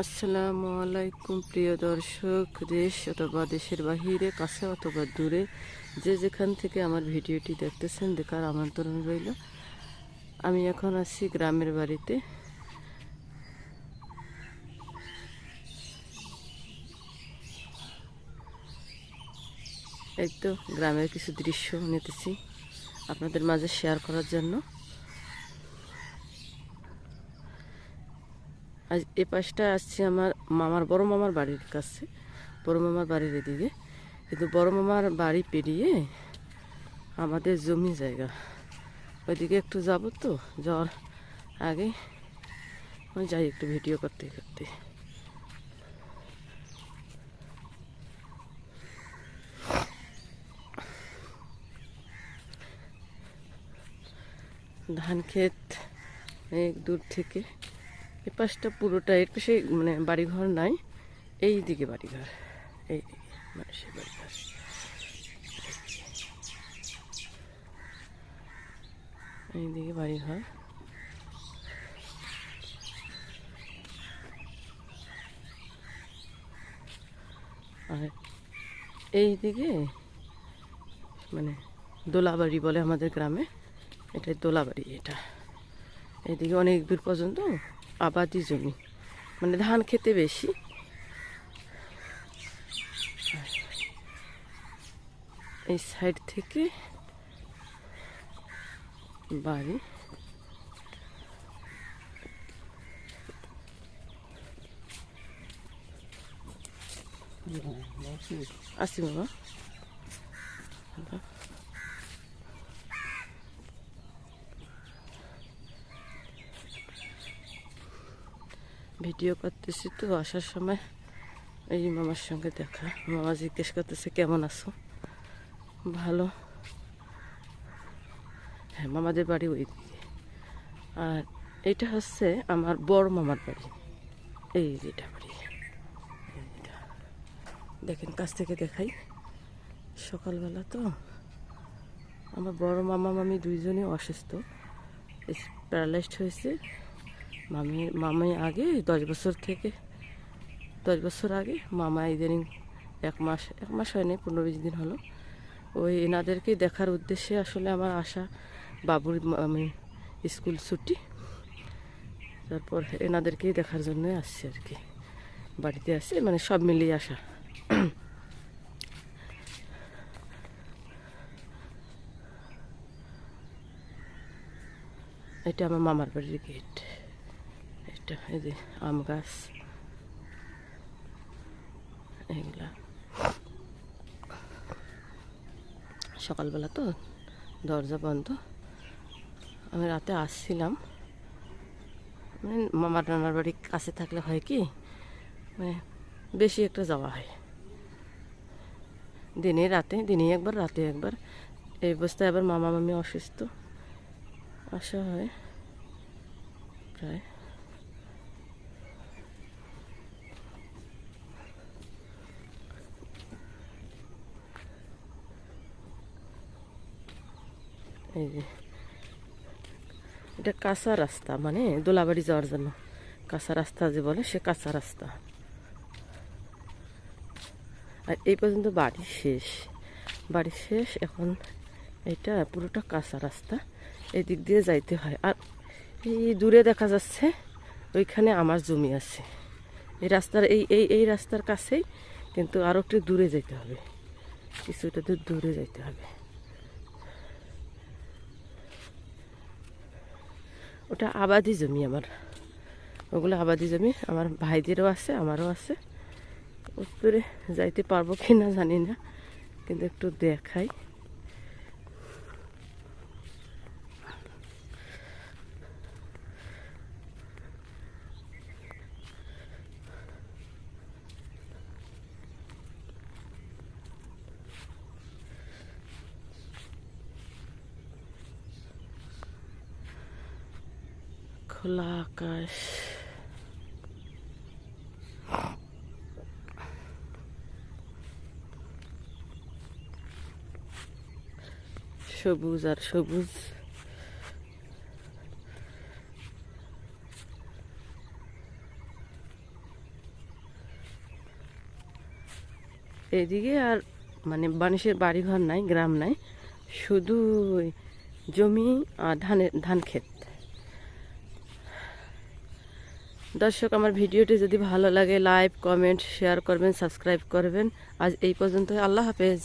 আসসালামু আলাইকুম, প্রিয় দর্শক, দেশ অথবা দেশের বাহিরে, কাছে অথবা দূরে, যে যেখান থেকে আমার ভিডিওটি দেখতেছেন, দেখার আমন্ত্রণ রইল। আমি এখন আছি গ্রামের বাড়িতে। এই তো গ্রামের কিছু দৃশ্য নিতেছি আপনাদের মাঝে শেয়ার করার জন্য। আজ এ পাশটা আসছে আমার মামার, বড় মামার বাড়ির কাছে, বড় মামার বাড়ির এদিকে। কিন্তু বড় মামার বাড়ি পেরিয়ে আমাদের জমি জায়গা। ওইদিকে একটু যাব তো, যাওয়ার আগে যাই একটু ভিডিও করতে করতে। ধান ক্ষেত অনেক দূর থেকে এ পাশটা পুরোটা এর পাশে মানে বাড়িঘর নাই এই দিকে বাড়িঘর, এই দিকে মানুষের বাড়িঘর। এই দিকে বাড়িঘর। আর এই দিকে মানে দোলাবাড়ি বলে আমাদের গ্রামে এটা দোলাবাড়ি এটা। এদিকে অনেক দূর পর্যন্ত আবাদি জমি। মানে ধান খেতে বেশি। এই সাইড থেকে বাড়ি। আসি বাবা। ভিডিও করতেছি তো, আসার সময় এই মামার সঙ্গে দেখা। মামা জিজ্ঞেস করতেছে, কেমন আছো? ভালো। হ্যাঁ মামাদের বাড়ি ওই দিকে। আর এটা হচ্ছে আমার বড় মামার বাড়ি। এই যেটা বাড়ি। দেখেন, কাছ থেকে দেখাই। সকালবেলা তো আমার বড় মামা, মামি দুইজনই অসুস্থ। প্যারালাইজড হয়েছে। মামি, মামাই আগে, দশ বছর থেকে, দশ বছর আগে, মামা ইদানিং এক মাস এক মাস হয়নি, পনেরো বিশ দিন হলো। ওই এনাদেরকে দেখার উদ্দেশ্যে আসলে আমার আশা বাবুর, আমি স্কুল ছুটি। তারপর এনাদেরকেই দেখার জন্য আসছে আর কি। বাড়িতে আসছে মানে সব মিলিয়ে আসা। এটা আমার মামার বাড়ির গেট এটা এই যে আম গাছ এগুলা সকালবেলা তো দরজা বন্ধ আমি রাতে আসছিলাম মানে মামার নানার বাড়ি কাছে থাকলে হয় কি মানে বেশি একটা যাওয়া হয় দিনে রাতে দিনে একবার রাতে একবার এই অবস্থায় আবার মামা মামি অসুস্থ আসা হয় প্রায় এই যে। এটা কাঁচা রাস্তা মানে দোলাবাড়ি যাওয়ার জন্য। কাঁচা রাস্তা যে বলে, সে কাঁচা রাস্তা। আর এই পর্যন্ত বাড়ি শেষ। বাড়ি শেষ, এখন এটা পুরোটা কাঁচা রাস্তা। এই দিক দিয়ে যাইতে হয়। আর এই দূরে দেখা যাচ্ছে, ওইখানে আমার জমি আছে। এই রাস্তার, এই এই এই রাস্তার কাছেই কিন্তু আরও একটু দূরে যেতে হবে। কিছুটা দূর, দূরে যাইতে হবে। ওটা আবাদি জমি আমার। ওগুলো আবাদি জমি। আমার ভাইদেরও আছে, আমারও আছে। উত্তরে যাইতে পারব কি না জানি না, কিন্তু একটু দেখাই। খোলা আকাশ সবুজ আর সবুজ এদিকে আর মানে মানুষের বাড়িঘর নাই, গ্রাম নাই। শুধু জমি আর ধানের, ধান ক্ষেত। দর্শক, আমার ভিডিওটি যদি ভালো লাগে, লাইক, কমেন্ট, শেয়ার করবেন, সাবস্ক্রাইব করবেন। আজ এই পর্যন্ত আল্লাহ হাফেজ।